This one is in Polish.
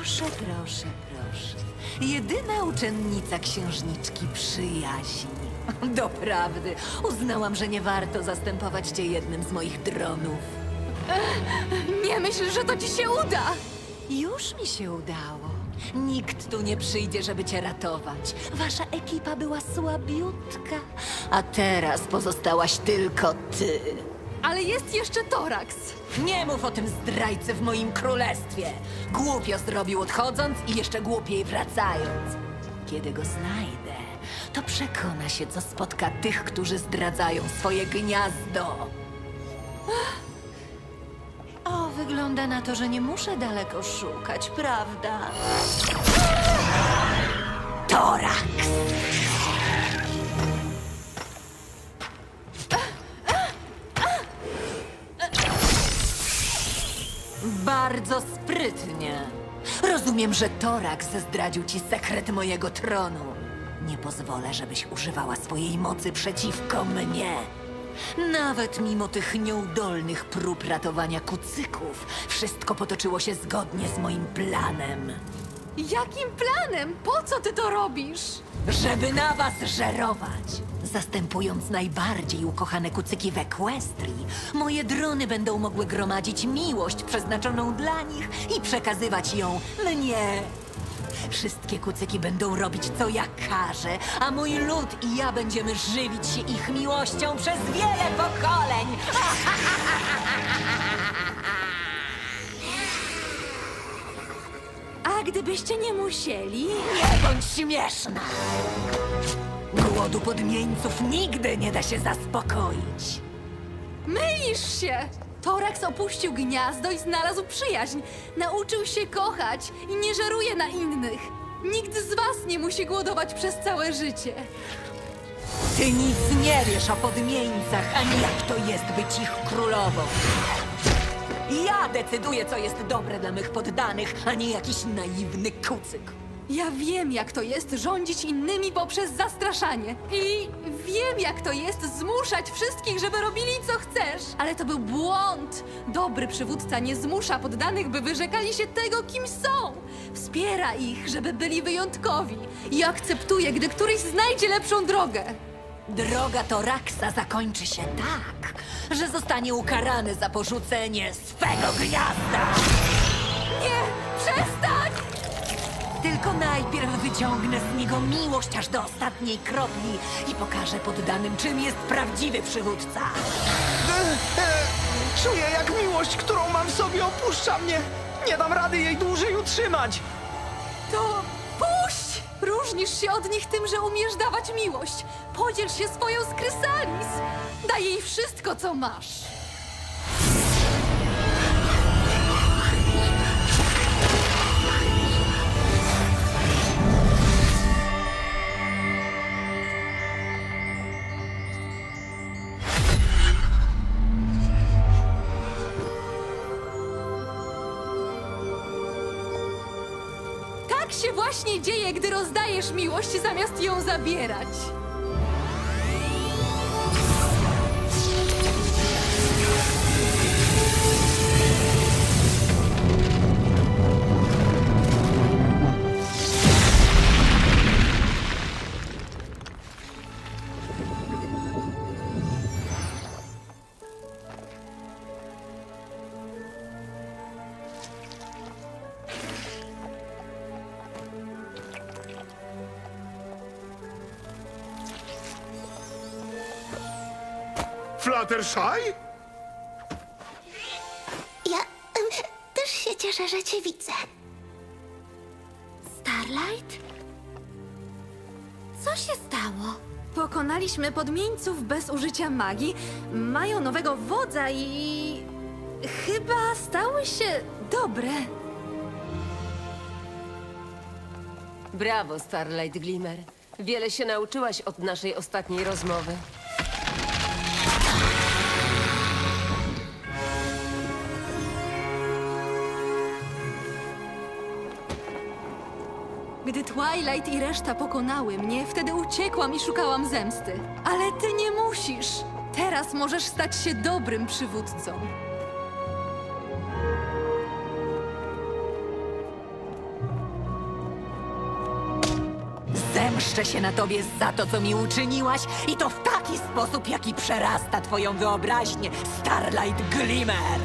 Proszę, proszę, proszę. Jedyna uczennica księżniczki przyjaźni. Doprawdy, uznałam, że nie warto zastępować cię jednym z moich dronów. Nie myśl, że to ci się uda! Już mi się udało. Nikt tu nie przyjdzie, żeby cię ratować. Wasza ekipa była słabiutka, a teraz pozostałaś tylko ty. Ale jest jeszcze Torax. Nie mów o tym zdrajcy w moim królestwie. Głupio zrobił odchodząc i jeszcze głupiej wracając. Kiedy go znajdę, to przekona się, co spotka tych, którzy zdradzają swoje gniazdo. O, wygląda na to, że nie muszę daleko szukać, prawda? Torax! Bardzo sprytnie. Rozumiem, że Torax zdradził ci sekret mojego tronu. Nie pozwolę, żebyś używała swojej mocy przeciwko mnie. Nawet mimo tych nieudolnych prób ratowania kucyków, wszystko potoczyło się zgodnie z moim planem. Jakim planem? Po co ty to robisz? Żeby na was żerować. Zastępując najbardziej ukochane kucyki w Equestrii, moje drony będą mogły gromadzić miłość przeznaczoną dla nich i przekazywać ją mnie. Wszystkie kucyki będą robić co ja każę, a mój lud i ja będziemy żywić się ich miłością przez wiele pokoleń. A gdybyście nie musieli? Nie bądź śmieszna! Głodu podmieńców nigdy nie da się zaspokoić. Mylisz się! Torax opuścił gniazdo i znalazł przyjaźń. Nauczył się kochać i nie żeruje na innych. Nikt z was nie musi głodować przez całe życie. Ty nic nie wiesz o podmieńcach, ani jak to jest być ich królową. Ja decyduję, co jest dobre dla mych poddanych, a nie jakiś naiwny kucyk. Ja wiem, jak to jest rządzić innymi poprzez zastraszanie. I wiem, jak to jest zmuszać wszystkich, żeby robili co chcesz. Ale to był błąd. Dobry przywódca nie zmusza poddanych, by wyrzekali się tego, kim są. Wspiera ich, żeby byli wyjątkowi. I akceptuje, gdy któryś znajdzie lepszą drogę. Droga Toraksa zakończy się tak, że zostanie ukarany za porzucenie swego gniazda. Nie! Przestań! Tylko najpierw wyciągnę z niego miłość aż do ostatniej kropli i pokażę poddanym, czym jest prawdziwy przywódca. Czuję, jak miłość, którą mam w sobie, opuszcza mnie. Nie dam rady jej dłużej utrzymać. To puść! Różnisz się od nich tym, że umiesz dawać miłość. Podziel się swoją z Krysalis. Daj jej wszystko, co masz. Tak się właśnie dzieje, gdy rozdajesz miłość zamiast ją zabierać. Fluttershy? Ja em, też się cieszę, że cię widzę. Starlight? Co się stało? Pokonaliśmy podmieńców bez użycia magii, mają nowego wodza i. chyba stały się dobre. Brawo, Starlight Glimmer. Wiele się nauczyłaś od naszej ostatniej rozmowy. Gdy Twilight i reszta pokonały mnie, wtedy uciekłam i szukałam zemsty. Ale ty nie musisz! Teraz możesz stać się dobrym przywódcą. Zemszczę się na tobie za to, co mi uczyniłaś i to w taki sposób, jaki przerasta twoją wyobraźnię, Starlight Glimmer!